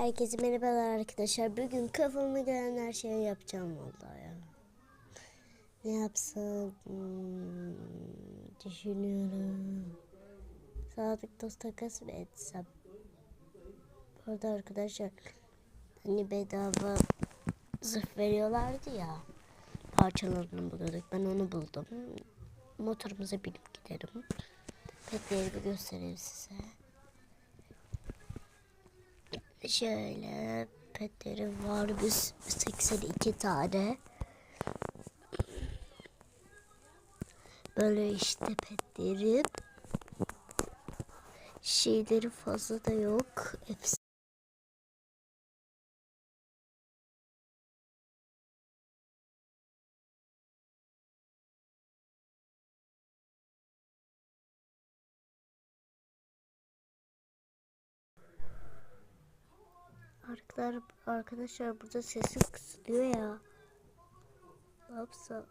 Herkese merhabalar arkadaşlar. Bugün kafama gelen her şeyi yapacağım vallahi ya. Ne yapsam hmm, düşünüyorum. Sadık dost takas mı etsem? Bu arada arkadaşlar hani bedava zırh veriyorlardı ya. Parçalarını buluyorduk. Ben onu buldum. Motorumuza binip giderim. Petleri bir göstereyim size. Şöyle petlerim var biz 82 tane. Böyle işte petlerim. Şeyleri fazla da yok. Hepsi Arkadaşlar, arkadaşlar burada sesim kısılıyor ya. Ne yapsam?